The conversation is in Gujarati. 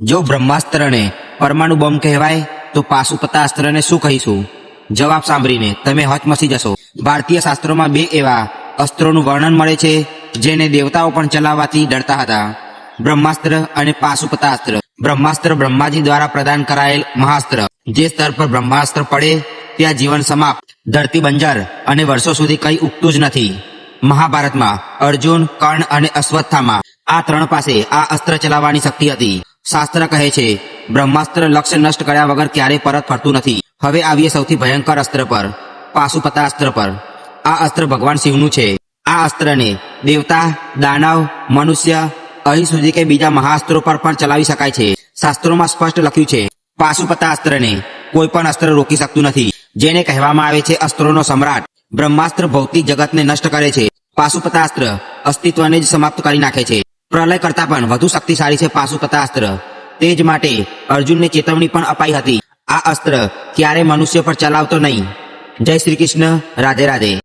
જો બ્રહ્માસ્ત્રને પરમાણુ બોમ્બ કહેવાય, તો પાશુપતાસ્ત્રને શું કહીશું? જવાબ સાંભળીને તમે હચમસી જશો. ભારતીય શાસ્ત્રોમાં બે એવા અસ્ત્રોનું વર્ણન મળે છે, જેને દેવતાઓ પણ ચલાવવાથી ડરતા હતા. બ્રહ્માસ્ત્ર અને પાશુપતાસ્ત્ર બ્રહ્માસ્ત્ર બ્રહ્માજી દ્વારા પ્રદાન કરાયેલ મહાસ્ત્ર. જે સ્તર પર બ્રહ્માસ્ત્ર પડે, ત્યાં જીવન સમાપ્ત. ધરતી બંજર અને વર્ષો સુધી કંઈ ઉગતું જ નથી. મહાભારતમાં અર્જુન, કર્ણ અને અશ્વત્થામાં આ ત્રણ પાસે આ અસ્ત્ર ચલાવવાની શક્તિ હતી. શાસ્ત્ર કહે છે, બ્રહ્માસ્ત્ર લક્ષ્ય નષ્ટ કર્યા વગર ક્યારેય પરત ફરતું નથી. હવે આવીએ સૌથી ભયંકર અસ્ત્ર પર, પાશુપતાસ્ત્ર પર. આ અસ્ત્ર ભગવાન શિવનું છે. આ અસ્ત્રને દેવતા, દાનવ, મનુષ્ય, અહીં સુધી કે બીજા મહાઅસ્ત્રો પર પણ ચલાવી શકાય છે. શાસ્ત્રોમાં સ્પષ્ટ લખ્યું છે, પાશુપતાસ્ત્રને કોઈ પણ અસ્ત્ર રોકી શકતું નથી. જેને કહેવામાં આવે છે અસ્ત્રોનો સમ્રાટ. બ્રહ્માસ્ત્ર ભૌતિક જગતને નષ્ટ કરે છે. પાશુપતાસ્ત્ર અસ્તિત્વને જ સમાપ્ત કરી નાખે છે. પ્રલય કરતા પણ વધુ શક્તિશાળી છે પાશુપતાસ્ત્ર તે જ માટે અર્જુનને ચેતવણી પણ અપાઈ હતી. આ અસ્ત્ર ક્યારે મનુષ્ય પર ચલાવતો નહીં. જય શ્રી કૃષ્ણ. રાધે રાધે.